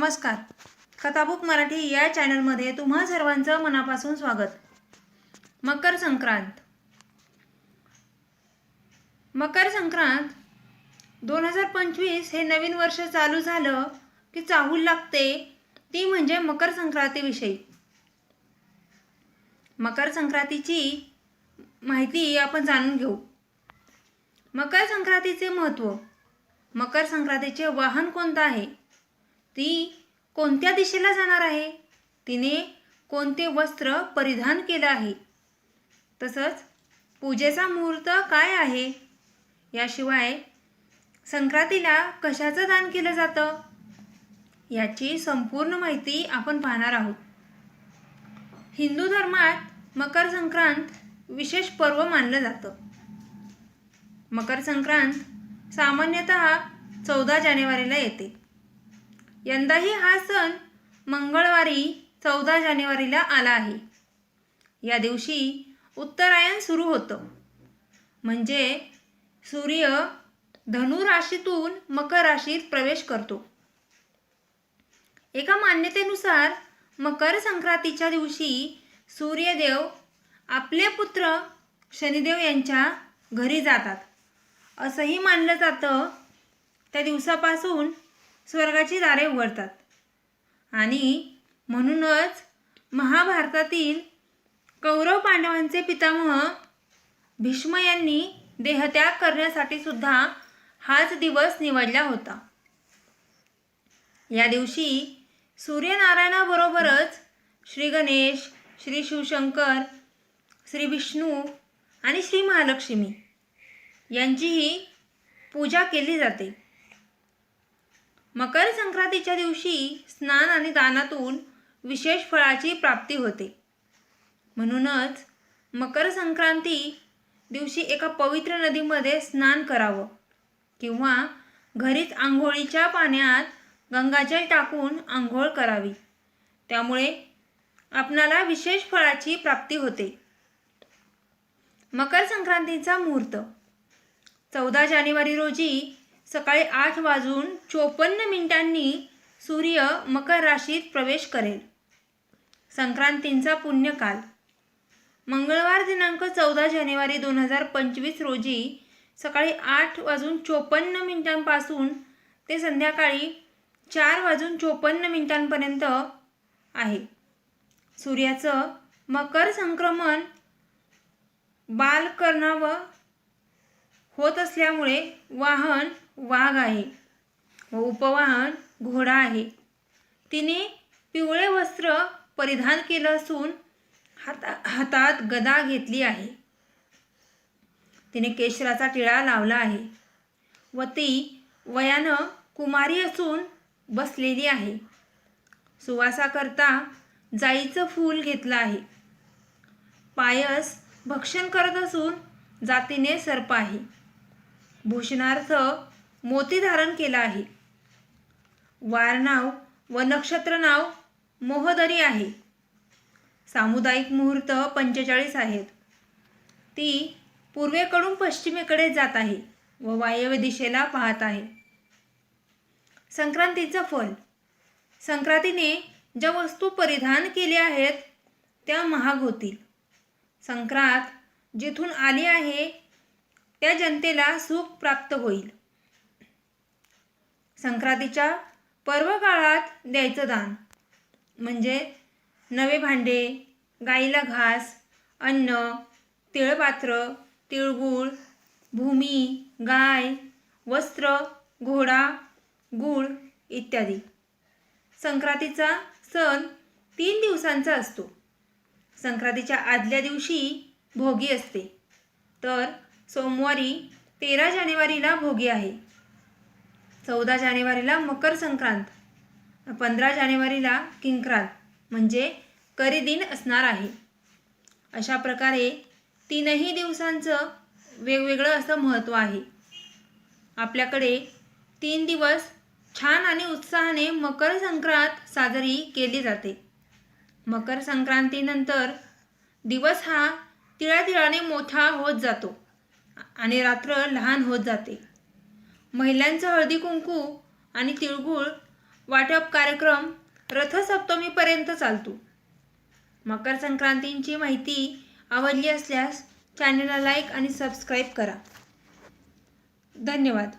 नमस्कार. कथाबुक मराठी या चॅनलमध्ये तुम्हा सर्वांचं मनापासून स्वागत. मकर संक्रांत. मकर संक्रांत दोन हजार पंचवीस हे नवीन वर्ष चालू झालं की चाहूल लागते ती म्हणजे मकर संक्रांतीविषयी. मकर संक्रांतीची माहिती आपण जाणून घेऊ. मकर संक्रांतीचे महत्त्व मकर संक्रांतीचे वाहन कोणतं आहे? ती कोणत्या दिशेला जाणार आहे? तिने कोणते वस्त्र परिधान केलं आहे? तसंच पूजेचा मुहूर्त काय आहे? याशिवाय संक्रांतीला कशाचं दान केलं जातं? याची संपूर्ण माहिती आपण पाहणार आहोत. हिंदू धर्मात मकर संक्रांत विशेष पर्व मानलं जातं. मकर संक्रांत सामान्यतः चौदा जानेवारीला येते. यंदाही हा सण मंगळवारी चौदा जानेवारीला आला आहे. या दिवशी उत्तरायण सुरू होतं. म्हणजे सूर्य धनु राशीतून मकर राशीत प्रवेश करतो. एका मान्यतेनुसार मकर संक्रांतीच्या दिवशी सूर्यदेव आपले पुत्र शनिदेव यांच्या घरी जातात. असंही मानलं जातं. त्या दिवसापासून स्वर्गाची दारे उघडतात. आणि म्हणूनच महाभारतातील कौरव पांडवांचे पितामह भीष्म यांनी देहत्याग करण्यासाठी सुद्धा हाच दिवस निवडला होता. या दिवशी सूर्यनारायणाबरोबरच श्री गणेश श्री शिवशंकर श्री विष्णू आणि श्री महालक्ष्मी यांचीही पूजा केली जाते. मकर संक्रांतीच्या दिवशी स्नान आणि दानातून विशेष फळाची प्राप्ती होते. म्हणूनच मकर संक्रांती दिवशी एका पवित्र नदीमध्ये स्नान करावं किंवा घरीच आंघोळीच्या पाण्यात गंगाजल टाकून आंघोळ करावी. त्यामुळे आपणाला विशेष फळाची प्राप्ती होते. मकर संक्रांतीचा मुहूर्त चौदा जानेवारी रोजी सकाळी आठ वाजून चोपन्न मिनिटांनी सूर्य मकर राशीत प्रवेश करेल. संक्रांतींचा पुण्यकाल. मंगळवार दिनांक चौदा जानेवारी दोन हजार पंचवीस रोजी सकाळी आठ वाजून चोपन्न मिनिटांपासून ते संध्याकाळी चार वाजून चोपन्न मिनिटांपर्यंत आहे. सूर्याचं मकर संक्रमण बालकर्णावर होत असल्यामुळे वाहन वाघ आहे. व उपवाहन घोडा आहे. तिने पिवळे वस्त्र परिधान केलं असून हाता हातात गदा घेतली आहे. तिने केशराचा टिळा लावला आहे. व ती वयानं कुमारी असून बसलेली आहे. सुवासाकरता जाईचं फूल घेतलं आहे. पायस भक्षण करत असून जातीने सर्प आहे. भूषणार्थ मोती धारण केला आहे. वारनाव व नक्षत्र नाव मोहदरी आहे. सामुदायिक मुहूर्त पंचेचाळीस आहेत. ती पूर्वेकडून पश्चिमेकडे जात आहे व वायव्य दिशेला पाहत आहे. संक्रांतीचं फल. संक्रांतीने ज्या वस्तू परिधान केल्या आहेत त्या महाग होतील. संक्रांत जिथून आली आहे त्या जनतेला सुख प्राप्त होईल. संक्रांतीच्या पर्व काळात द्यायचं दान. म्हणजे नवे भांडे गाईला घास अन्न तिळपात्र तिळगुळ भूमी गाय वस्त्र घोडा गूळ इत्यादी. संक्रांतीचा सण तीन दिवसांचा असतो. संक्रांतीच्या आदल्या दिवशी भोगी असते. तर सोमवारी तेरा जानेवारीला भोगी आहे. चौदा जानेवारीला मकर संक्रांत. पंधरा जानेवारीला किंक्रांत. म्हणजे करीदिन असणार आहे. अशा प्रकारे तीनही दिवसांचं वेगवेगळं असं महत्त्व आहे. आपल्याकडे तीन दिवस छान आणि उत्साहाने मकर संक्रांत साजरी केली जाते. मकर संक्रांतीनंतर दिवस हा तिळातिळाने मोठा होत जातो आणि रात्र लहान होत जाते. महिलांचं हळदी कुंकू आणि तिळगुळ वाटप कार्यक्रम रथसप्तमीपर्यंत चालतो. मकर संक्रांतींची माहिती आवडली असल्यास चॅनलला लाईक आणि सबस्क्राईब करा. धन्यवाद.